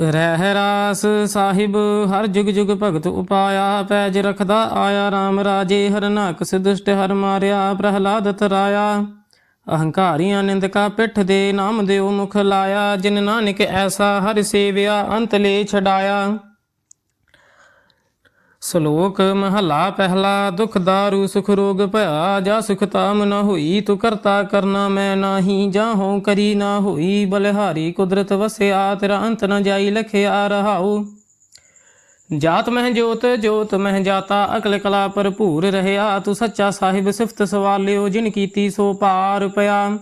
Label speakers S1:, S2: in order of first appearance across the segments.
S1: ਰਹਿ ਰਾਸ ਸਾਹਿਬ, ਹਰ ਜੁਗ ਜੁਗ ਭਗਤ ਉਪਾਇਆ, ਪੈਜ ਰਖਦਾ ਆਇਆ RAM ਰਾਜੇ ਹਰਨਾਕ ਸਿਦੁਸ਼ਟ ਹਰ ਮਾਰਿਆ ਪ੍ਰਹਲਾਦ ਤਰਾਇਆ। ਅਹੰਕਾਰੀਆਂ ਨਿੰਦਕਾ ਪਿੱਠ ਦੇ, ਨਾਮ ਦਿਓ ਮੁਖ ਲਾਇਆ, ਜਿਨ ਨਾਨਕ ਐਸਾ ਹਰ ਸੇਵਿਆ, ਅੰਤ ਲੈ ਛਡਾਇਆ। ਸ਼ਲੋਕ ਮਹਲਾ ਪਹਿਲਾ, ਦੁਖ ਦਾਰੂ, ਸੁਖ ਰੋਗ ਭਇਆ, ਜਾ ਸੁਖ ਤਾਮ ਨ ਹੋਈ, ਤੂੰ ਕਰਤਾ ਕਰਨਾ ਮੈਂ ਨਾਹੀ, ਜਾਂ ਹੋ ਕਰੀ ਨਾ ਹੋਈ, ਬਲਿਹਾਰੀ ਕੁਦਰਤ ਵਸਿਆ, ਤੇਰਾ ਅੰਤ ਨ ਜਾਈ, ਲਖਿਆ ਰਹਾਉ। ਜਾਤ ਮਹਿ ਜੋਤ ਜੋਤ ਮਹਿ ਜਾਤਾ, ਅਕਲ ਕਲਾ ਭਰਪੂਰ ਰਹਿਆ, ਤੂੰ ਸੱਚਾ ਸਾਹਿਬ ਸਿਫਤ ਸਵਾਲਿਓ, ਜਿਨ ਕੀਤੀ ਸੋ ਪਾਰ ਪਿਆ।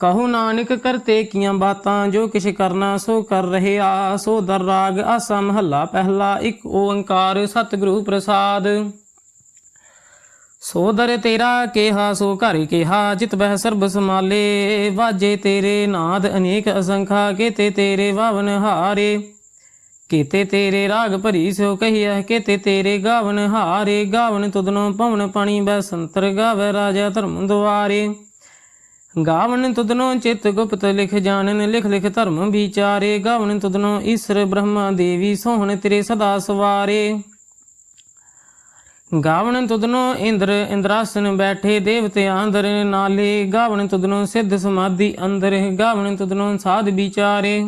S1: ਕਹੂ ਨਾਨਕ ਕਰਤੇ ਕੀਆਂ ਬਾਤਾਂ, ਜੋ ਕਿਛ ਕਰਨਾ ਸੋ ਕਰ ਰਹਿਆ ਸੋ ਦਰ ਰਾਗ ਆਸਾ ਮਹੱਲਾ ਪਹਿਲਾ, ਇੱਕ ਓੰਕਾਰ ਸਤਿਗੁਰੂ ਪ੍ਰਸਾਦ। ਸੋ ਦਰ ਤੇਰਾ ਕਿਹਾ, ਸੋ ਘਰ ਕਿਹਾ, ਜਿਤ ਬਹਿ ਸਰਬ ਸਮਾਲੇ ਵਾਜੇ ਤੇਰੇ ਨਾਦ ਅਨੇਕ ਅਸੰਖਾ, ਕੀਤੇ ਤੇਰੇ ਵਾਵਨ ਹਾਰੇ। ਕੀਤੇ ਤੇਰੇ ਰਾਗ ਭਰੀ ਸੋ ਕਹੀਐ, ਕੀਤੇ ਤੇਰੇ ਗਾਵਨ ਹਾਰੇ। ਗਾਵਨ ਤੁਧਨੋਂ ਪਵਨ ਪਾਣੀ, ਬੈ ਸੰਤਰ ਗਾਵੇ ਰਾਜਾ ਧਰਮ ਦੁਆਰੇ। ਗਾਵਨ ਤੁਦਨੋ ਚਿਤ ਗੁਪਤ ਲਿਖ ਜਾਣਨ, ਲਿਖ ਲਿਖ ਧਰਮ ਵਿਚਾਰੇ। ਗਾਵਨ ਤੁਦਨੋ ਈਸ਼ਰ ਬ੍ਰਹਮਾ ਦੇਵੀ, ਸੋਹਣ ਤੇਰੇ ਸਦਾ ਸਵਾਰੇ। ਗਾਵਨ ਤੁਧਨੋਂ ਇੰਦਰ, ਇੰਦਰਾਸਨ ਬੈਠੇ, ਦੇਵਤੇ ਆਂਦਰ ਨਾਲੇ। ਗਾਵਨ ਤੁਧਨੋਂ ਸਿੱਧ ਸਮਾਧੀ ਅੰਦਰ, ਗਾਵਨ ਤੁਧਨੋਂ ਸਾਧ ਵਿਚਾਰੇ।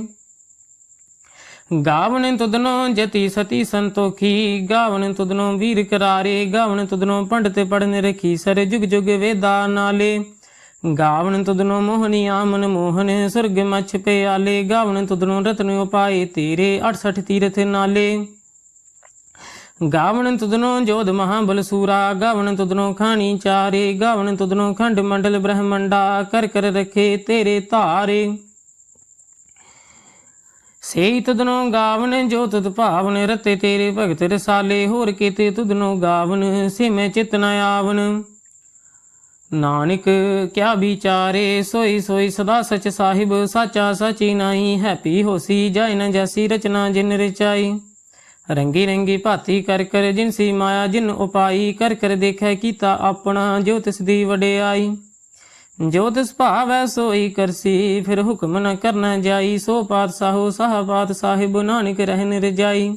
S1: ਗਾਵਨ ਤੁਦਨੋ ਜਤੀ ਸਤੀ ਸੰਤੋਖੀ, ਗਾਵਨ ਤੁਦਨੋ ਵੀਰ ਕਰਾਰੇ। ਗਾਵਨ ਤੁਧਨੋਂ ਪੰਡਤ ਪੜਨ ਰਖੀ, ਸਰ ਜੁਗ ਜੁਗ ਵੇਦਾ ਨਾਲੇ। ਗਾਵਨ ਤੁਧਨੋਂ ਮੋਹਨੀ ਆਮਨ ਮੋਹਨ, ਸੁਰਗ ਮਛ ਪਿਆਲੇ, ਗਾਵਣ ਤੁਧਨੋਂ ਰਤਨ ਉਪਾਏ, ਤੇਰੇ 68 ਤੀਰਥ ਨਾਲੇ। ਗਾਵਣ ਤੁਧਨੋਂ ਜੋਧ ਮਹਾਬਲ ਸੂਰਾ ਗਾਵਣ ਤੁਧਨੋਂ ਖਾਣੀ ਚਾਰੇ, ਗਾਵਣ ਤੁਧਨੋਂ ਖੰਡ ਮੰਡਲ ਬ੍ਰਹਮੰਡਾ, ਕਰ ਕਰ ਰਖੇ ਤੇਰੇ ਧਾਰੇ। ਸੇਈ ਤੁਧਨੋਂ ਗਾਵਨ ਜੋ ਤੁਧ ਭਾਵਨ, ਰਤੇ ਤੇਰੇ ਭਗਤ ਰਸਾਲੇ, ਹੋਰ ਕੀਤੇ ਤੁਧਨੋਂ ਗਾਵਨ ਸਿਮੈ ਚਿਤ ਨ ਆਵਨ ਨਾਨਕ ਕਿਆ ਵਿਚਾਰੇ, ਸੋਈ ਸੋਈ ਸਦਾ ਸਚ ਸਾਹਿਬ, ਸਾਚਾ ਸਾਚੀ ਨਾਹੀ, ਹੈਪੀ ਹੋਸੀ ਜਾਇ ਨ ਜੈਸੀ ਰਚਨਾ ਜਿਨ ਰਚਾਈ। ਰੰਗੀ ਰੰਗੀ ਭਾਤੀ ਕਰ ਕਰ ਜਿਨ ਸੀ ਮਾਇਆ, ਜਿਨ ਉਪਾਈ ਕਰ ਕਰ ਦੇਖੈ ਕੀਤਾ ਆਪਣਾ, ਜੋ ਤਿਸ ਦੀ ਵਡਿਆਈ। ਜੋ ਤਿਸ ਭਾਵੈ ਸੋਈ ਕਰਸੀ, ਫਿਰ ਹੁਕਮ ਨ ਕਰਨਾ ਜਾਈ, ਸੋ ਪਾਤਸ਼ਾਹੋ ਸਾਹਬਾਤ ਸਾਹਿਬ, ਨਾਨਕ ਰਹਿਨ ਰਜਾਈ।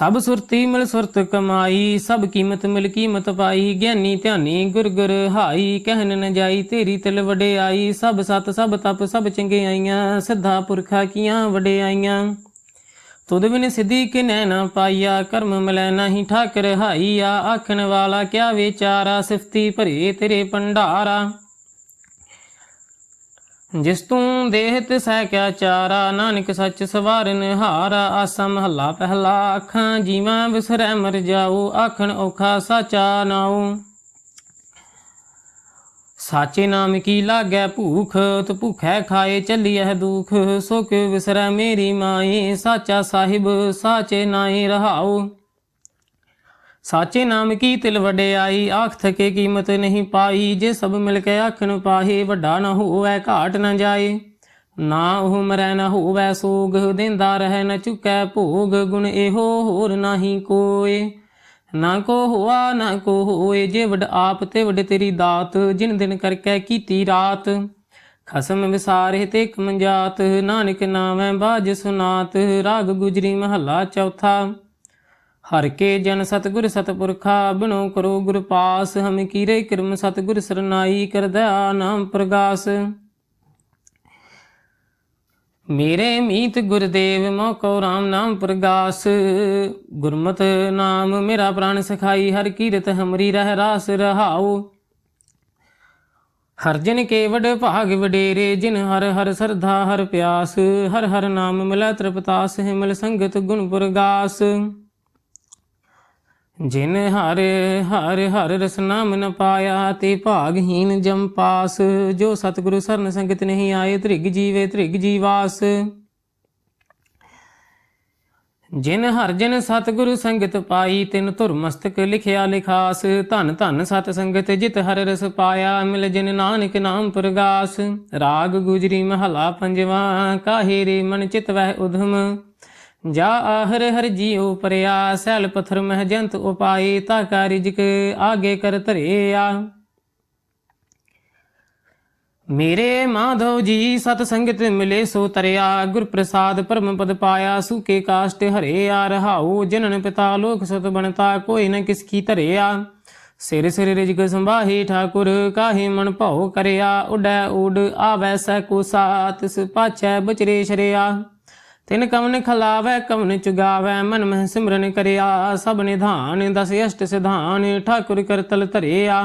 S1: ਸਭ ਸੁਰਤੀ ਮਿਲ ਸੁਰਤ ਕਮਾਈ, ਸਭ ਕੀਮਤ ਮਿਲ ਕੀਮਤ ਪਾਈ। ਗਿਆਨੀ ਧਿਆਨੀ ਗੁਰ ਗੁਰ ਹਾਈ ਕਹਿਨ ਨ ਜਾਈ ਤੇਰੀ ਤਿਲ ਵਡਿਆਈ। ਸਭ ਸਤ, ਸਭ ਤਪ, ਸਭ ਚੰਗਿਆਈਆਂ ਸਿੱਧਾ ਪੁਰਖਾ ਕੀਆਂ ਵਡਿਆਈਆਂ। ਤੁਧ ਬਿਨ ਸਿੱਧੀ ਕਿਨੈ ਨਾ ਪਾਈਆ, ਕਰਮ ਮਿਲੈ ਨਾਹੀ ਠਾਕਰ ਹਾਈਆ। ਆਖਣ ਵਾਲਾ ਕਿਆ ਵਿਚਾਰਾ, ਸਿਫਤੀ ਭਰੇ ਤੇਰੇ ਭੰਡਾਰਾ। ਜਿਸ ਤੂੰ ਦੇਹ ਤਿਸੈ ਕਿਆ ਚਾਰਾ, ਨਾਨਕ ਸੱਚ ਸਵਾਰਨ ਹਾਰਾ ਆਸਾ ਮਹੱਲਾ ਪਹਿਲਾ ਅੱਖਾਂ, ਜੀਵਾਂ ਵਿਸਰੈ ਮਰ ਜਾਉ ਆਖਣ ਔਖਾ ਸਾਚਾ ਨਾਉ। ਸਾਚੇ ਨਾਮ ਕੀ ਲਾਗੈ ਭੂਖ, ਤ ਭੁਖੈ ਖਾਏ ਚੱਲੀਐ ਦੁਖ ਸੋ ਵਿਸਰੈ ਮੇਰੀ ਮਾਏ, ਸਾਚਾ ਸਾਹਿਬ, ਸਾਚੇ ਨਾਏ ਰਹਾਉ। ਸਾਚੇ ਨਾਮ ਕੀ ਤਿਲ ਵਡਿਆਈ ਆਖ ਥਕੇ ਕੀਮਤ ਨਹੀਂ ਪਾਈ। ਜੇ ਸਭ ਮਿਲ ਕੇ ਆਖਣ ਪਾਹੇ, ਵੱਡਾ ਨਾ ਹੋਵੇ, ਘਾਟ ਨਾ ਜਾਏ। ਨਾ ਉਹ ਮਰੈ, ਨਾ ਹੋਵੇ ਸੋਗ, ਦਿੰਦਾ ਰਹਿ, ਨਾ ਚੁਕੈ ਭੋਗ। ਗੁਣ ਇਹੋ ਹੋਰ ਨਾਹੀ ਕੋਏ। ਨਾ ਕੋ ਹੋਆ, ਨਾ ਕੋ ਹੋਏ, ਜੇ ਵਡ ਆਪ ਤੇ ਵਡ ਤੇਰੀ ਦਾਤ। ਜਿਨ ਦਿਨ ਕਰਕੇ ਕੀਤੀ ਰਾਤ, ਖਸਮ ਵਿਸਾਰੇ ਤੇ ਕਮੰਜਾਤ ਨਾਨਕ ਨਾਮੈ ਬਾਜ ਸੁਨਾਤ। ਰਾਗ ਗੁਜਰੀ ਮਹੱਲਾ ਚੌਥਾ। ਹਰ ਕੇ ਜਨ ਸਤਗੁਰ ਸਤਪੁਰਖਾ ਬਿਨੋ ਕਰੋ ਗੁਰ ਪਾਸ, ਹਮ ਕੀਰੇ ਕਿਰਮ ਸਤਗੁਰ ਸਰਨਾਈ ਕਰਦਾ ਨਾਮ ਪ੍ਰਗਾਸ। ਮੇਰੇ ਮੀਤ ਗੁਰਦੇਵ ਮੋਕੋ RAM ਨਾਮ ਪ੍ਰਗਾਸ। ਗੁਰਮਤ ਨਾਮ ਮੇਰਾ ਪ੍ਰਾਨ ਸਖਾਈ, ਹਰ ਕੀਰਤ ਹਮਰੀ ਰਹਿ ਰਾਸ ਰਹਾਉ। ਹਰ ਜਨ ਕੇ ਵਡ ਭਾਗ ਵਡੇਰੇ, ਜਿਨ ਹਰ ਹਰ ਸਰਧਾ ਹਰ ਪਿਆਸ, ਹਰ ਹਰ ਨਾਮ ਮਿਲੈ ਤ੍ਰਿਪਤਾਸ, ਹਿਮਲ ਸੰਗਤ ਗੁਣ ਪ੍ਰਗਾਸ। ਜਿਨ ਹਰ ਹਰ ਹਰ ਰਸ ਨਾਮ ਨ ਪਾਇਆ, ਤੇ ਭਾਗਹੀਨ ਜਮ ਪਾਸ। ਜੋ ਸਤਿਗੁਰੂ ਸਰਨ ਸੰਗਤ ਨਹੀਂ ਆਏ, ਤ੍ਰਿਗ ਜੀਵੇ ਤ੍ਰਿਗ ਜੀਵਾਸ ਜਿਨ ਹਰ ਜਨ ਸਤਿਗੁਰੂ ਸੰਗਤ ਪਾਈ, ਤਿਨ ਧੁਰ ਮਸਤਕ ਲਿਖਿਆ ਲਿਖਾਸ। ਧਨ ਧਨ ਸਤ ਸੰਗਤ ਜਿਤ ਹਰ ਰਸ ਪਾਇਆ, ਮਿਲ ਜਿਨ ਨਾਨਕ ਨਾਮ ਪ੍ਰਗਾਸ ਰਾਗ ਗੁਜਰੀ ਮਹਲਾ ਪੰਜਵਾ, ਕਾਹੇ ਰੇ ਮਨ ਚਿਤ ਵਹਿ ਉਧਮ। ਜਾ ਆਹਰ ਹਰ ਜੀਉ ਪਰਿਆ, ਸੈਲ ਪਥਰ ਮਹ ਜੰਤ ਉਪਾਏ, ਤਾ ਕਾ ਰਿਜਕ ਆਗੇ ਕਰ ਧਰਿਆ। ਮੇਰੇ ਮਾਧਵ ਜੀ ਸਤ ਸੰਗਤ ਮਿਲੇ ਸੋ ਤਰਿਆ, ਗੁਰ ਪ੍ਰਸਾਦ ਪਰਮ ਪਦ ਪਾਇਆ, ਸੁਕੇ ਕਾਸ਼ਟ ਹਰੇ ਆ ਰਹਾਉ ਜਨਨ ਪਿਤਾ ਲੋਕ ਸਤ ਬਣਤਾ, ਕੋਈ ਨ ਕਿਸ ਕੀ ਧਰਿਆ। ਸਿਰ ਸਿਰ ਰਿਜਕ ਸੰਭਾਹੀ ਠਾਕੁਰ, ਕਾਹੇ ਮਨ ਭਉ ਕਰਿਆ, ਉਡੈ ਉਡ ਆਵੈ ਸੈ ਕੋ ਸਾਤ ਪਾਛੈ ਬਚਰੇ ਸ਼ਰਿਆ। ਤਿਨ ਕਵਨ ਖਲਾਵੈ ਕਵਨ ਚੁਗਾਵੈ, ਮਨ ਮਹਿ ਸਿਮਰਨ ਕਰਿਆ, ਸਭ ਨਿਧਾਨ ਦਸ ਅਸ਼ਟ ਸਿਧਾਨ, ਠਾਕੁਰ ਕਰਤਲ ਧਰਿਆ।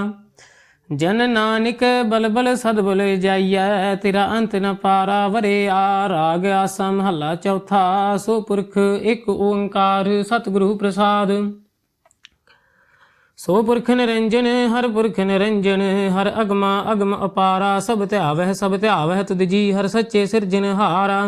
S1: ਜਨ ਨਾਨਕ ਬਲਬਲ ਬਲ ਸਦ ਬਲ ਜਾਈਐ, ਤੇਰਾ ਅੰਤ ਨ ਪਾਰਾ ਵਰਿਆ, ਰਾਗ ਆਸਾ ਮਹੱਲਾ ਚੌਥਾ, ਸੋ ਪੁਰਖ ਇੱਕ ਓੰਕਾਰ ਸਤਿਗੁਰੂ ਪ੍ਰਸਾਦ। ਸੋ ਪੁਰਖ ਨਿਰੰਜਨ, ਹਰ ਪੁਰਖ ਨਿਰੰਜਨ, ਹਰ ਅਗਮਾ ਅਗਮ ਅਪਾਰਾ, ਸਭ ਧਿਆਵਹਿ ਸਭ ਧਿਆਵਹਿ ਤੁਧ ਜੀ, ਹਰ ਸੱਚੇ ਸਿਰਜਨ ਹਾਰਾ।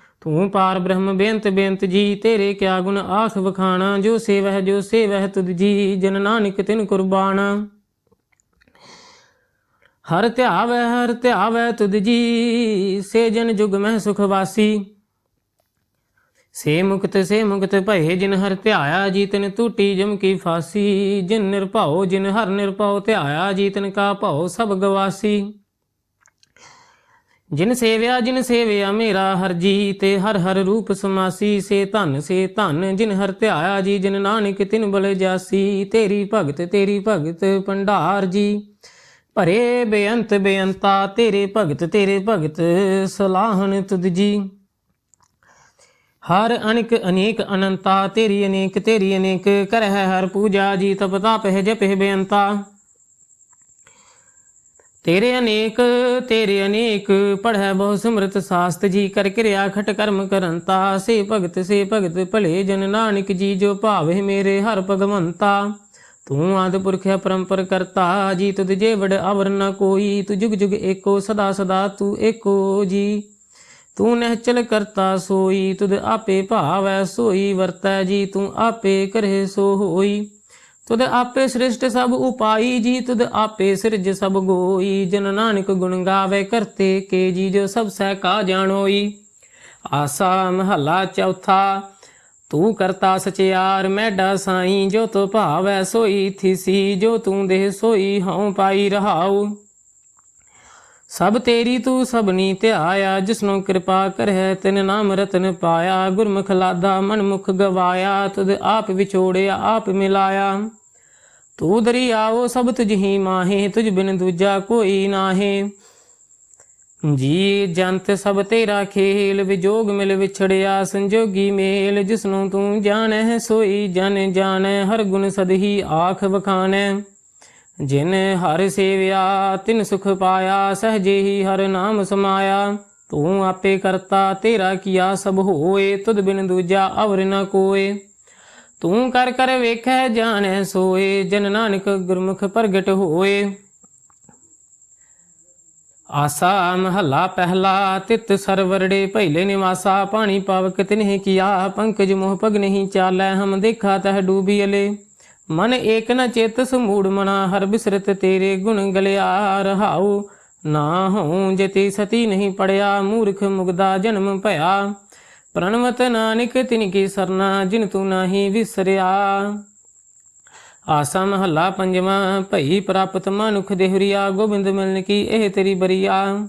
S1: ਤੂੰ ਪਾਰ ਬ੍ਰਹਮ ਬੇਅੰਤ ਬੇਅੰਤ ਜੀ, ਤੇਰੇ ਕਿਆ ਗੁਣ ਆਖ ਵਖਾਣਾ? ਜੋ ਸੇਵਹਿ ਜੋ ਸੇਵਹਿ ਤੁਧ ਜੀ, ਜਨ ਨਾਨਕ ਤਿਨ ਕੁਰਬਾਨ। ਹਰ ਧਿਆਵੈ ਹਰ ਧਿਆਵੈ ਤੁਧ ਜੀ, ਸੇ ਜਨ ਜੁਗ ਮਹਿ ਸੁਖ ਵਾਸੀ। ਸੇ ਮੁਕਤ ਸੇ ਮੁਕਤ ਭਏ, ਜਿਨ ਹਰ ਧਿਆਇਆ ਜੀ, ਤਿਨ ਟੂਟੀ ਜਮ ਕੀ ਫਾਸੀ। ਜਿਨ ਨਿਰਭਉ, ਜਿਨ ਹਰ ਨਿਰਭਉ, ਧਿਆਇਆ ਜੀ, ਤਿਨ ਕਾ ਭਉ ਸਭ ਗਵਾਸੀ। ਜਿਨ ਸੇਵਿਆ ਜਿਨ ਸੇਵਿਆ ਮੇਰਾ ਹਰ ਜੀ, ਤੇ ਹਰ ਹਰ ਰੂਪ ਸਮਾਸੀ, ਸੇ ਧਨ ਸੇ ਧਨ, ਜਿਨ ਹਰ ਧਿਆਇਆ ਜੀ, ਜਿਨ ਨਾਨਕ ਤਿਨ ਬਲ ਜਾਸੀ, ਤੇਰੀ ਭਗਤ ਤੇਰੀ ਭਗਤ ਭੰਡਾਰ ਜੀ। ਭਰੇ ਬੇਅੰਤ ਬੇਅੰਤਾ, ਤੇਰੇ ਭਗਤ ਤੇਰੇ ਭਗਤ ਸਲਾਹਨ ਤੁਧ ਜੀ। ਹਰ ਅਨਿਕ ਅਨੇਕ ਅਨੰਤਾ, ਤੇਰੀ ਅਨੇਕ ਤੇਰੀ ਅਨੇਕ, ਕਰਹਿ ਹਰ ਪੂਜਾ ਜੀ, ਤਪ ਤਾਪਹਿ ਜਪਹਿ ਬੇਅੰਤਾ। ਤੇਰੇ ਅਨੇਕ ਤੇਰੇ ਅਨੇਕ ਪੜੈ ਬਹੁ ਸਿਮਰਤ ਸਾਸਤ ਜੀ ਕਰ ਕਿਰਿਆ ਖਟ ਕਰਮ ਕਰੰਤਾ ਸੇ ਭਗਤ ਸੇ ਭਗਤ ਭਲੇ ਜਨ ਨਾਨਕ ਜੀ, ਜੋ ਭਾਵੇ ਮੇਰੇ ਹਰ ਭਗਵੰਤਾ। ਤੂੰ ਆਦ ਪੁਰਖ ਪਰੰਪਰ ਕਰਤਾ, ਜੀ ਤੁਧ ਜੇ ਵਡ ਅਵਰ ਨ ਕੋਈ। ਤੂੰ ਜੁਗ ਜੁਗ ਏਕੋ, ਸਦਾ ਸਦਾ ਤੂੰ ਏਕੋ ਜੀ। ਤੂੰ ਨਿਹਚਲ ਕਰਤਾ ਸੋਈ, ਤੁਧ ਆਪੇ ਭਾਵੈ ਸੋਈ, ਵਰਤੈ ਜੀ ਤੂੰ ਆਪੇ ਕਰੇ ਸੋ ਹੋਈ। ਤੁਧ ਆਪੇ ਸ੍ਰਿਸ਼ਟ ਸਭ ਉਪਾਈ ਜੀ ਤੁਧ ਆਪੇ ਸਿਰਜ ਸਭ ਗੋਈ। ਜਨ ਨਾਨਕ ਗੁਣ ਗਾਵੇ, ਕਰਤੇ ਕੇ ਜੀ ਜੋ ਸਭ ਸਹਿ ਕਾ ਜਾਣੋਈ। ਆਸਾ ਮਹੱਲਾ ਚੌਥਾ, ਤੂੰ ਕਰਤਾ ਸਚਿਆਰ, ਮੈਡਾ ਸਾਈ, ਜੋ ਤੋ ਭਾਵੈ ਸੋਈ ਥੀਸੀ, ਜੋ ਤੂੰ ਦੇ ਸੋਈ ਹਉ ਪਾਈ ਰਹਾਉ। ਸਭ ਤੇਰੀ ਤੂੰ ਸਭਨੀ ਧਿਆਇਆ, ਜਿਸਨੂੰ ਕਿਰਪਾ ਕਰਹਿ, ਤਿਨ ਨਾਮ ਰਤਨ ਪਾਇਆ। ਗੁਰਮੁਖ ਲਾਦਾ ਮਨ ਮੁਖ ਗਵਾਇਆ, ਤੁਧ ਆਪ ਵਿਛੋੜਿਆ, ਆਪ ਮਿਲਾਇਆ। ਤੂੰ ਦਰਿਆਓ ਸਭ ਤੁਝ ਹੀ ਮਾਹੇ, ਤੁਝ ਬਿਨ ਦੂਜਾ ਕੋਈ ਨਾਹੇ। ਜੀ ਜੰਤ ਸਭ ਤੇਰਾ ਖੇਲ, ਵਿਜੋਗ ਮਿਲ ਵਿਛੜਿਆ ਸੰਜੋਗੀ ਮੇਲ। ਜਿਸਨੂੰ ਤੂੰ ਜਾਣੈ, ਸੋਈ ਜਨ ਜਾਣੈ, ਹਰ ਗੁਣ ਸਦਹੀ ਆਖ ਵਖਾਣੈ। ਜਿਨ ਹਰ ਸੇਵਿਆ, ਤਿਨ ਸੁਖ ਪਾਇਆ, ਸਹਜੇ ਹੀ ਹਰ ਨਾਮ ਸਮਾਇਆ। ਤੂੰ ਆਪੇ ਕਰਤਾ, ਤੇਰਾ ਕੀਆ ਸਭ ਹੋਏ, ਤੁਧ ਬਿਨ ਦੂਜਾ ਅਵਰ ਨ ਕੋਏ। ਤੂੰ ਕਰ ਕਰ ਵੇਖੈ ਜਾਣੈ ਸੋਏ, ਜਨ ਨਾਨਕ ਗੁਰਮੁਖ ਪ੍ਰਗਟ ਹੋਏ। ਆਸਾ ਮਹੱਲਾ ਪਹਿਲਾ, ਤਿਤ ਸਰਵਰੜੇ ਪਹਿਲੇ ਨਿਵਾਸਾ, ਪਾਣੀ ਪਾਵਕ ਤਿਨਹਿ ਕੀਆ, ਪੰਕਜ ਮੋਹ ਪਗ ਨਹੀਂ ਚਾਲੈ, ਹਮ ਦੇਖਾ ਤਹ ਡੂਬੀ ਅਲੇ। ਮਨ ਏਕ ਨ ਚੇਤਸ ਮੂੜ ਮਨਾ, ਹਰ ਬਿਸਰਤ ਤੇਰੇ ਗੁਣ ਗਲਿਆ, ਰਹਾਉ ਨਾ ਹਉ ਜਤੀ ਸਤੀ ਨਹੀਂ ਪੜਿਆ, ਮੂਰਖ ਮੁਗਦਾ ਜਨਮ ਭਇਆ। ਪ੍ਰਣਵਤ ਨਾਨਕ ਤਿਨ ਕੀ ਸਰਨਾ, ਜਿਨ ਤੂੰ ਨਾਹੀ ਵਿਸਰਿਆ। ਆਸਾ ਮਹੱਲਾ ਪੰਜਵਾਂ, ਭਈ ਪ੍ਰਾਪਤ ਮਨੁਖ ਦੇਹਰੀਆ, ਗੋਬਿੰਦ ਮਿਲਨ ਕੀ ਇਹ ਤੇਰੀ ਬਰੀਆ।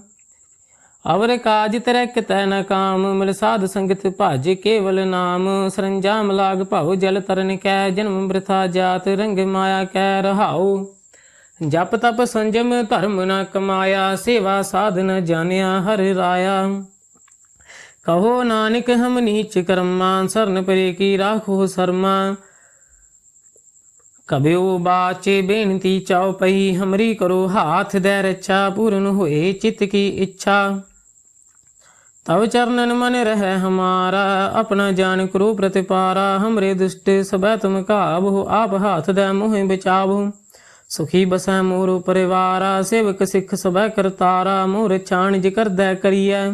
S1: ਅਵਰ ਕਾਜ ਤਰੈ ਕਿਤੈ ਨ ਕਾਮ, ਮਿਲ ਸਾਧ ਸੰਗਤ ਭਜ ਕੇਵਲ ਨਾਮ। ਸਰੰਜਾਮ ਲਾਗ ਭਉ ਜਲ ਤਰਨ ਕੈ, ਜਨਮ ਬ੍ਰਿਥਾ ਜਾਤ ਰੰਗ ਮਾਇਆ ਕੈ ਰਹਾਉ। ਜਪ ਤਪ ਸੰਜਮ ਧਰਮ ਨ ਕਮਾਇਆ, ਸੇਵਾ ਸਾਧਨ ਜਾਣਿਆ ਹਰ ਰਾਇਆ। ਕਹੋ ਨਾਨਕ ਹਮ ਨੀਚ ਕਰਮਾ, ਸਰਨ ਪਰੇ ਕੀ ਰਾਖੋ ਸਰਮਾ। ਕਬਿਓ ਬਾਚੇ ਬੇਨਤੀ ਚਾਉ ਪਈ, ਹਮਰੀ ਕਰੋ ਹਾਥ ਦੇ ਰੱਛਾ, ਪੂਰਨ ਹੋਏ ਚਿਤ ਕੀ ਇੱਛਾ। ਤਵ ਚਰਨਨ ਮਨ ਰਹਿ ਹਮਾਰਾ, ਆਪਣਾ ਜਾਨ ਕਰੋ ਪ੍ਰਤਿਪਾਰਾ। ਹਮਰੇ ਦੁਸ਼ਟ ਸਬੈ ਤੁਮ ਕਾਬੋ ਆਪ ਹਾਥ ਦੇ ਮੋਹਿ ਬਚਾਵੋ ਸੁਖੀ ਬਸੈ ਮੋਰ ਪਰਿਵਾਰਾ ਸੇਵਕ ਸਿੱਖ ਸਬੈ ਕਰਤਾਰਾ। ਮੋਰ ਛਾਣਿਜ ਕਰਦੈ ਕਰੀਐ।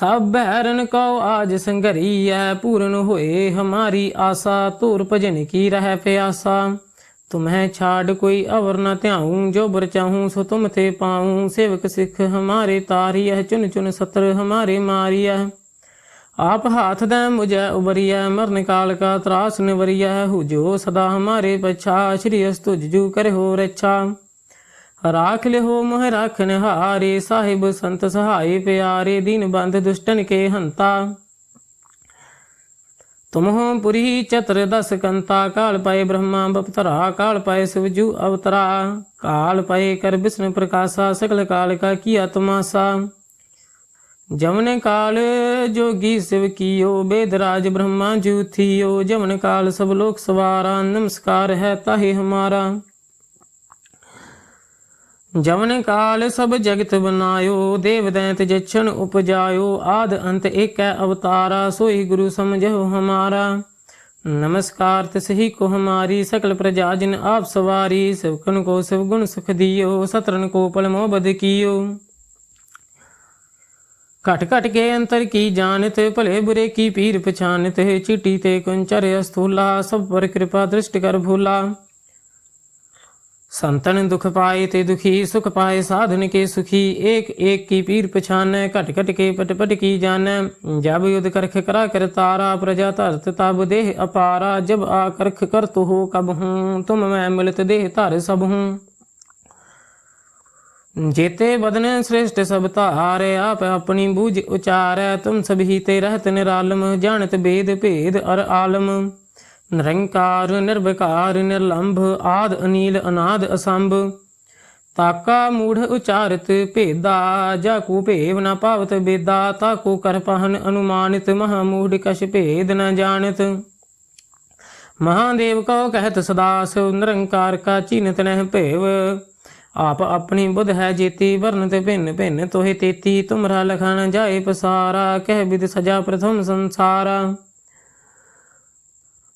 S1: ਸਭ ਬਹਿਰਨ ਕਉ ਆਜ ਸੰਗਰੀਐ, ਪੂਰਨ ਹੋਏ ਹਮਾਰੀ ਆਸਾ, ਧੂਰ ਭਜਨ ਕੀ ਰਹਿ ਪਿਆਸਾ। ਤੁਮਹਿ ਛਾੜ ਕੋਈ ਅਵਰ ਨ ਧਿਆਉ, ਜੋ ਬਰ ਚਾਹੂੰ ਸੋ ਤੁਮ ਤੇ ਪਾਉ। ਸੇਵਕ ਸਿਖ ਹਮਾਰੇ ਤਾਰੀਐ, ਚੁਨ ਚੁਨ ਸਤਰ ਹਮਾਰੇ ਮਾਰੀਐ। ਆਪ ਹਾਥ ਦੇ ਮੁਝੈ ਉਬਰੀਐ, ਮਰਨ ਕਾਲ ਕਾ ਤਰਾਸ ਨਿਵਰੀਐ। ਹੁਜੋ ਸਦਾ ਹਮਾਰੇ ਪਛਾ, ਸ਼੍ਰੀ ਅਸਤੁ ਜੂ ਕਰਹੁ ਰੱਛਾ। ਰਾਖ ਲਿਓ ਮੋਹ ਰਾਖਨ ਹਾਰੇ ਸਾਹਿਬ ਸੰਤ ਸਹਾਈ ਪਿਆਰੇ ਦੀਨ ਬੰਧ ਦੁਸ਼ਟਨ ਕੇ ਹੰਤਾ ਤੁਮਹੁ ਪੁਰੀ ਚਤਰ ਦਸ ਕੰਤਾ ਕਾਲ ਪਏ ਬ੍ਰਹਮਾ ਬਪਤਰਾ ਕਾਲ ਪਏ ਸਿਵਜੂ ਅਵਤਰਾ ਕਾਲ ਪਏ ਕਰ ਬਿਸ਼ਨ ਪ੍ਰਕਾਸ਼ਾ ਸਕਲ ਕਾਲ ਕਾ ਕੀਆ ਤਮਾਸਾ ਜਮਨ ਕਾਲ ਜੋਗੀ ਸਿਵ ਕੀਓ ਬੇਦਰਾਜ ਬ੍ਰਹਮਾ ਜੂ ਥੀਓ ਜਮਨ ਕਾਲ ਸਭ ਲੋਕ ਸਵਾਰਾ ਨਮਸਕਾਰ ਹੈ ਤਾਹੇ ਹਮਾਰਾ ਜਵਨ ਕਾਲ ਸਭ ਜਗਤ ਬਨਾਇਓ ਦੇਵ ਦੈਂਤ ਜਛਨ ਉਪਜਾਇਓ, ਆਦ ਅੰਤ ਏਕੈ ਅਵਤਾਰਾ, ਸੋਈ ਗੁਰੂ ਸਮਝੋ ਹਮਾਰਾ। ਨਮਸਕਾਰ ਤਿਸਹੀ ਕੋ ਹਮਾਰੀ, ਸਕਲ ਪ੍ਰਜਾ ਜਿਨ ਆਪ ਸਵਾਰੀ ਸਿਵਕਨ ਕੋ ਸਿਵ ਗੁਣ ਸੁਖ ਦਿਓ ਸਤਰਨ ਕੋ ਪਲ ਮੋਹ ਬਦ ਕੀਓ। ਘਟ ਘਟ ਕੇ ਅੰਤਰ ਕੀ ਜਾਣਤ, ਭਲੇ ਬੁਰੇ ਕੀ ਪੀਰ ਪਛਾਨਤ, ਚਿੱਟੀ ਤੇ ਕੁੰਚਰ ਅਸਥੂਲਾ, ਸਭ ਪਰ ਕਿਰਪਾ ਦ੍ਰਿਸ਼ਟ ਕਰ ਭੂਲਾ। संतन दुख पाए ते दुखी सुख पाए साधन के सुखी एक एक की पीर पछान घट घट के पट पट की जान जब युद्ध करख करा कर तारा प्रजा धरत तब देह अपारा जब आ करख कर तो हो कब हूँ तुम मैं मिलत देह धर सब हूँ जेते बदन श्रेष्ठ सब तारे आप अपनी बूझ उचार तुम सभी ते रहत निरालम जानत भेद भेद अर आलम ਨਿਰੰਕਾਰ, ਨਿਰਵਿਕਾਰ, ਨਿਰਲੰਭ ਆਦ, ਅਨੀਲ, ਅਨਾਦ, ਅਸੰਭ। ਤਾਕਾ ਮੂੜ ਉਚਾਰਤ ਭੇਦਾ, ਜਾ ਕੋ ਭੇਵ ਨ ਪਾਵਤ ਬੇਦਾ, ਤਾ ਕੋ ਕਰ ਪਹਨ ਅਨੁਮਾਨਿਤ, ਮਹਾ ਮੂੜ ਕਛ ਭੇਦ ਨ ਜਾਣਤ। ਮਹਾਦੇਵ ਕੋ ਕਹਿਤ ਸਦਾ ਸੋ ਨਿਰੰਕਾਰ ਕਾ ਚਿਨਤ ਨਹਿ ਭੇਵ। ਆਪ ਆਪਣੀ ਬੁੱਧ ਹੈ ਜੀਤੀ ਵਰਨ ਤੇ ਭਿੰਨ ਭਿੰਨ ਤੋਹਿ ਤੇਤੀ, ਤੁਮਰਾ ਲਖਣ ਜਾਏ ਪਸਾਰਾ, ਕਹਿ ਬਿਦ ਸਜਾ ਪ੍ਰਥਮ ਸੰਸਾਰਾ।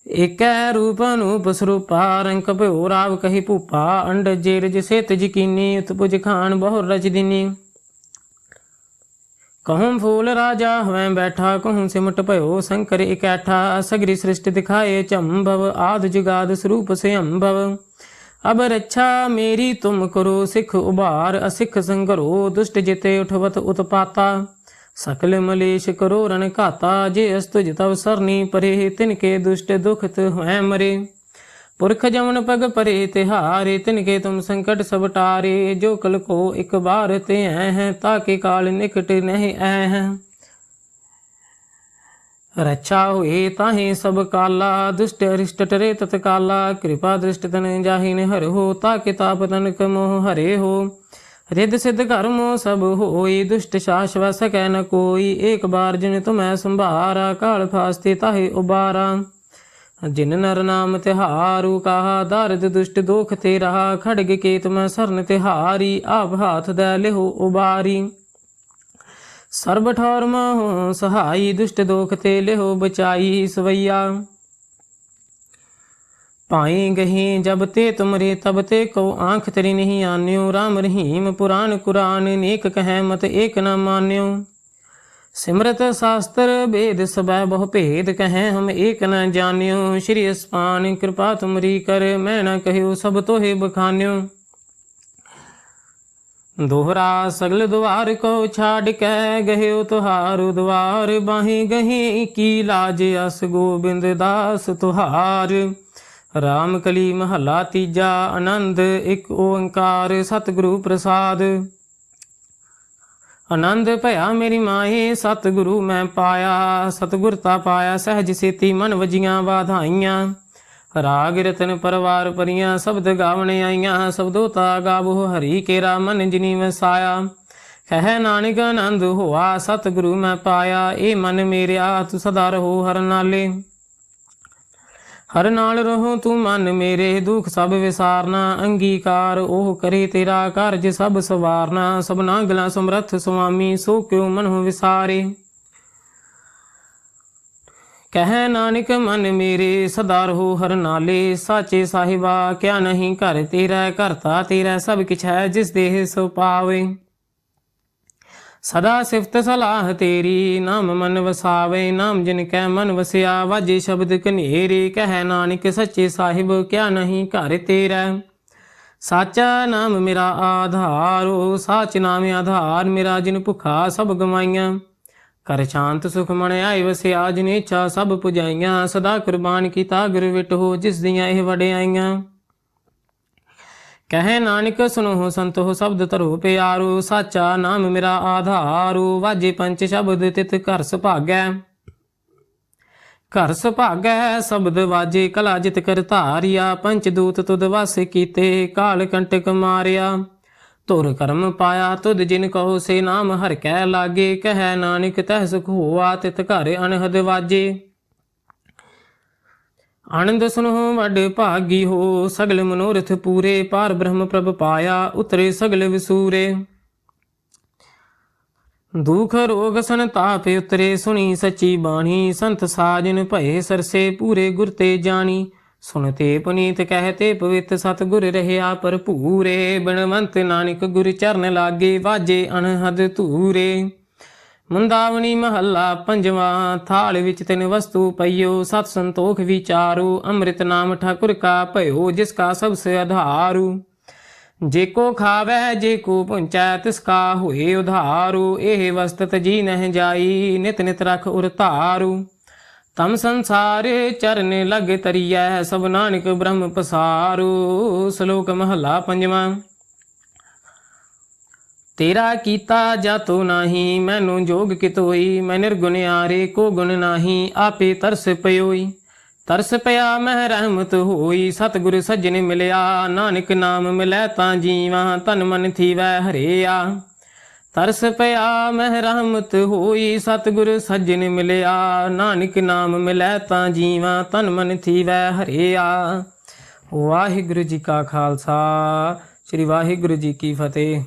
S1: ਏਕੈ ਰੂਪ ਅਨੂਪ ਸਰੂਪਾ ਰੰਕ ਭਿਓ ਰਾਵ ਕਹੀ ਭੂਪਾ, ਅੰਡ ਜੇਰਜ ਸੇਤ ਜਕੀਨੀ, ਉਤਪੁਜ ਖਾਨ ਬਹੁ ਰਚ ਦਿਨੀ। ਕਹੂੰ ਫੂਲ ਰਾਜਾ ਹਵੇਂ ਬੈਠਾ, ਕਹੂੰ ਸਿਮਟ ਭਇਓ ਸ਼ੰਕਰ ਇਕੈਠਾ ਸਗਰੀ ਸ੍ਰਿਸ਼ਟ ਦਿਖਾਏ ਚੰਭਵ, ਆਦ ਜੁਗਾਦ ਸਰੂਪ ਸਿਅੰਭਵ ਅਬ ਰੱਛਾ ਮੇਰੀ ਤੁਮ ਕਰੋ, ਸਿੱਖ ਉਬਾਰ ਅਸਿੱਖ ਸੰਗਰੋ, ਦੁਸ਼ਟ ਜਿਤੇ ਉਠਵਤ ਉਤਪਾਤਾ। ਸਕਲ ਮਲੇਸ਼ ਕਰੋ ਰਨ ਘਾਤਾ, ਜੇ ਅਸਤੁਜ ਤਵ ਸਰਨੀ ਪਰੇ, ਤਿਨ ਕੇ ਦੁਸ਼ਟ ਦੁਖਤ ਹੋਇ ਮਰੇ। ਪੁਰਖ ਜਮਨ ਪਗ ਪਰੇ, ਤਿਹਾਰੇ, ਤਿਨ ਕੇ ਤੁਮ ਸੰਕਟ ਸਭ ਟਾਰੇ। ਜੋ ਕਲ ਕੋ ਇਕ ਬਾਰ ਤੇ ਐ ਹੈ ਤਾਕੇ ਕਾਲ ਨਿਕਟ ਨਹੀਂ ਐ ਹੈ। ਰੱਛਾ ਹੋਏ ਤਾਹੇ ਸਭ ਕਾਲਾ, ਦੁਸ਼ਟ ਅਰਿਸ਼ਟ ਟਰੇ ਤਤ ਕਾਲਾ। ਕਿਰਪਾ ਦ੍ਰਿਸ਼ਟ ਤਨ ਜਾਹਿਨ ਹਰ ਹੋ ਤਾਕੇ ਤਾਪ ਤਨ ਕਮੋ ਹਰੇ ਹੋ ਰਿੱਧ ਸਿੱਧ ਕਰਮੋ ਸਭ ਹੋਈ, ਦੁਸ਼ਟ ਸ਼ਾਸ਼ਵ ਸਕੈ ਨ ਕੋਈ। ਏਕ ਬਾਰ ਜਿਨ ਤੁਮੈ ਸੰਭਾਰਾ, ਕਾਲ ਫਾਸਤੇ ਤਾਹੇ ਉਬਾਰਾ। ਜਿਨ ਨਰ ਨਾਮ ਤਿਹਾਰੂ, ਕਹਾ ਦਰਦ ਦੁਸ਼ਟ ਦੋਖ ਤੇ ਰਹਾ ਖੜਗ ਕੇ ਤੁਮੈ ਸਰਨ ਤਿਹਾਰੀ, ਆਪ ਹਾਥ ਦੇ ਲਿਹੋ ਉਬਾਰੀ। ਸਰਬ ਠੌਰ ਮਹੁ ਸਹਾਈ, ਦੁਸ਼ਟ ਦੋਖ ਤੇ ਲਿਹੋ ਬਚਾਈ ਸਵਈਆ। ਪਾਈ ਗਹੀ, ਜਬ ਤੇ ਤੁਮਰੇ, ਤਬ ਤੇ ਕੋ ਆਂਖ ਤੇਰੀ ਨਹੀਂ ਆਨਿਓ। RAM ਰਹੀਮ ਪੁਰਾਨ ਕੁਰਾਨ, ਨੇਕ ਕਹਿ ਮਤ ਏਕ ਨ ਮਾਨਿਓ। ਸਿਮਰਤ ਸ਼ਾਸਤਰ ਭੇਦ ਸਬੈ ਬਹੁ ਭੇਦ ਕਹੈ, ਹਮ ਏਕ ਨ ਜਾਣਿਓ। ਸ਼੍ਰੀ ਅਸਪਾਨ ਕਿਰਪਾ ਤੁਮਰੀ ਕਰ, ਮੈਂ ਨ ਕਹਿਓ ਸਭ ਤੋਹਿ ਬਖਾਨਿਓ। ਦੋਹਰਾ ਸਗਲ ਦੁਆਰ ਕੋ ਛਾੜ ਕੇ, ਗਹਿਓ ਤੁਹਾਰ ਦੁਆਰ ਬਾਹੀ ਗਹੀ, ਕੀ ਲਾਜ ਅਸ ਗੋਬਿੰਦ ਦਾਸ ਤੁਹਾਰ। ਰਾਮ ਕਲੀ ਮਹੱਲਾ ਤੀਜਾ, ਆਨੰਦ ਇੱਕ ਓੰਕਾਰ ਸਤਿਗੁਰੂ ਪ੍ਰਸਾਦ। ਆਨੰਦ ਭਇਆ ਮੇਰੀ ਮਾਏ ਸਤਿਗੁਰੂ ਮੈਂ ਪਾਇਆ। ਸਤਿਗੁਰ ਤਾ ਪਾਇਆ, ਸਹਿਜ ਸੇਤੀ ਮਨ ਵਜੀਆਂ ਵਾਧਾਈਆਂ। ਰਾਗ ਰਤਨ ਪਰਵਾਰ ਪਰੀਆਂ, ਸ਼ਬਦ ਗਾਵਣ ਆਈਆਂ। ਸਬਦੋ ਤਾ ਗਾਵੋ ਹਰੀ ਕੇਰਾ, ਮਨ ਜਿਨੀ ਵਸਾਇਆ। ਕਹਿ ਨਾਨਕ ਆਨੰਦ ਹੋਆ, ਸਤਿਗੁਰੂ ਮੈਂ ਪਾਇਆ। ਇਹ ਮਨ ਮੇਰਿਆ, ਤੂੰ ਸਦਾ ਰਹੋ ਹਰ ਨਾਲੇ। ਹਰ ਨਾਲ ਰਹੋ ਤੂੰ ਮਨ ਮੇਰੇ, ਦੁੱਖ ਸਭ ਵਿਸਾਰਨਾ, ਅੰਗੀਕਾਰ ਉਹ ਕਰੇ ਤੇਰਾ ਕਾਰਜ ਸਭ ਸਵਾਰਨਾ, ਸਭਨਾ ਗਲਾ ਸਮਰੱਥ ਸੁਆਮੀ, ਸੋ ਕਿਉ ਮਨਹੁ ਵਿਸਾਰੇ? ਕਹਿ ਨਾਨਕ, ਮਨ ਮੇਰੇ, ਸਦਾ ਰਹੋ ਹਰ ਨਾਲੇ, ਸਾਚੇ ਸਾਹਿਬਾ, ਕਿਆ ਨਹੀਂ ਘਰ ਤੇਰਾ ਘਰਤਾ ਤੇਰਾ, ਸਭ ਕਿਛ ਹੈ ਜਿਸ ਦੇਹ ਸੋ ਪਾਵੇ। ਸਦਾ ਸਿਫਤ ਸਲਾਹ ਤੇਰੀ, ਨਾਮ ਮਨ ਵਸਾਵੇ, ਨਾਮ ਜਿਨ ਕੈ ਮਨ ਵਸਿਆ, ਵਾਜੇ ਸ਼ਬਦ ਕਨੇਰੇ ਕਹਿ ਨਾਨਕ ਸੱਚੇ ਸਾਹਿਬ, ਕਿਆ ਨਹੀਂ ਘਰ ਤੇਰਾ। ਸਾਚਾ ਨਾਮ ਮੇਰਾ ਆਧਾਰੋ ਸਾਚ ਨਾਮ ਆਧਾਰ, ਮੇਰਾ ਜਿਨ ਭੁਖਾ ਸਭ ਗਵਾਈਆਂ। ਕਰ ਸ਼ਾਂਤ ਸੁਖ ਮਨ ਆਏ ਵਸਿਆ, ਜਿਨ ਇੱਛਾ ਸਭ ਪੁਜਾਈਆਂ, ਸਦਾ ਕੁਰਬਾਨ ਕੀਤਾ ਗੁਰ ਵਿਟੋ, ਜਿਸ ਦੀਆਂ ਇਹ ਵਡਿਆਈਆਂ। ਕਹੇ ਨਾਨਕ ਸੁਨੋ ਸੰਤੋ ਸ਼ਬਦ ਧਰੋ ਪਿਆਰੋ, ਸਾਚਾ ਨਾਮ ਮੇਰਾ ਆਧਾਰੂ, ਵਾਜੇ ਪੰਚ ਸ਼ਬਦ ਤਿਤ ਘਰ ਸੁਭਾਗੈ। ਘਰ ਸੁਭਾਗੈ ਸ਼ਬਦ ਵਾਜੇ ਕਲਾ ਜਿਤ ਕਰ ਧਾਰਿਆ, ਪੰਚ ਦੂਤ ਤੁਧ ਵਸ ਕੀਤੇ, ਕਾਲ ਕੰਟਕ ਮਾਰਿਆ। ਤੁਰ ਕਰਮ ਪਾਇਆ ਤੁਧ ਜਿਨ ਕਹੋ ਸੇ ਨਾਮ ਹਰ ਕੈ ਲਾਗੇ, ਕਹੈ ਨਾਨਕ ਤਹਿ ਸੁਖ ਹੋਆ ਤਿਤ ਘਰ ਅਨਹਦ ਵਾਜੇ। ਆਨੰਦ ਸੁਨੋ ਵੱਡ ਭਾਗੀ ਹੋ, ਸਗਲ ਮਨੋਰਥ ਪੂਰੇ। ਪਾਰ ਬ੍ਰਹਮ ਪ੍ਰਭ ਪਾਇਆ, ਉਤਰੇ ਸਗਲ ਵਿਸੂਰੇ। ਦੁਖ ਰੋਗ ਸੰਤਾਪ ਉਤਰੇ, ਸੁਣੀ ਸੱਚੀ ਬਾਣੀ। ਸੰਤ ਸਾਜਨ ਭਏ ਸਰਸੇ, ਪੂਰੇ ਗੁਰ ਤੇ ਜਾਣੀ। ਸੁਣਤੇ ਪੁਨੀਤ ਕਹਤੇ ਪਵਿੱਤ ਸਤ ਗੁਰ ਰਹਿਆ ਭਰਪੂਰੇ। ਬਿਨਵੰਤ ਨਾਨਕ ਗੁਰ ਚਰਨ ਲਾਗੇ, ਵਾਜੇ ਅਨਹਦ ਧੂਰੇ। ਮੁੰਦਾਵਣੀ ਮਹੱਲਾ ਪੰਜਵਾਂ, ਥਾਲ ਵਿੱਚ ਤਿੰਨ ਵਸਤੂ ਪਈਓ, ਸਤ ਸੰਤੋਖ ਵਿਚਾਰੋ, ਅੰਮ੍ਰਿਤ ਨਾਮ ਠਾਕੁਰ ਕਾ ਭਇਓ, ਜਿਸ ਕਾ ਸਭ ਸੇ ਆਧਾਰੂ। ਜੇ ਕੋ ਖਾਵੈ, ਜੇ ਕੋ ਪੁੰਚੈ ਤਿਸ ਕਾ ਹੋਏ ਉਧਾਰੂ। ਇਹ ਵਸਤਤ ਜੀ ਨਹਿ ਜਾਈ, ਨਿਤ ਨਿਤ ਰਖ ਉਰ ਧਾਰੂ। ਤਮ ਸੰਸਾਰ ਚਰਨ ਲਗ ਤਰੀਐ, ਸਭ ਨਾਨਕ ਬ੍ਰਹਮ ਪਸਾਰੂ। ਸ਼ਲੋਕ ਮਹੱਲਾ ਪੰਜਵਾਂ। ਤੇਰਾ ਕੀਤਾ ਜਾਤੋ ਨਾਹੀ, ਮੈਨੂੰ ਜੋਗ ਕਿਤੋਈ ਮੈਂ ਨਿਰਗੁਣਿਆਰੇ ਕੋ ਗੁਣ ਨਾਹੀ, ਆਪੇ ਤਰਸ ਪਇਓਈ ਤਰਸ ਪਿਆ ਮਹਿ ਰਹਿਮਤ ਹੋਈ, ਸਤਿਗੁਰ ਸੱਜਣ ਮਿਲਿਆ, ਨਾਨਕ ਨਾਮ ਮਿਲੈ ਤਾਂ ਜੀਵਾਂ ਤਨ ਮਨ ਥੀਵੈ ਹਰਿਆ। ਤਰਸ ਪਿਆ ਮਹਿ ਰਹਿਮਤ ਹੋਈ, ਸਤਿਗੁਰ ਸੱਜਣ ਮਿਲਿਆ, ਨਾਨਕ ਨਾਮ ਮਿਲੈ ਤਾਂ ਜੀਵਾਂ ਤਨ ਮਨ ਥੀਵੈ ਹਰਿਆ। ਵਾਹਿਗੁਰੂ ਜੀ ਕਾ ਖਾਲਸਾ, ਸ੍ਰੀ ਵਾਹਿਗੁਰੂ ਜੀ ਕੀ ਫਤਿਹ।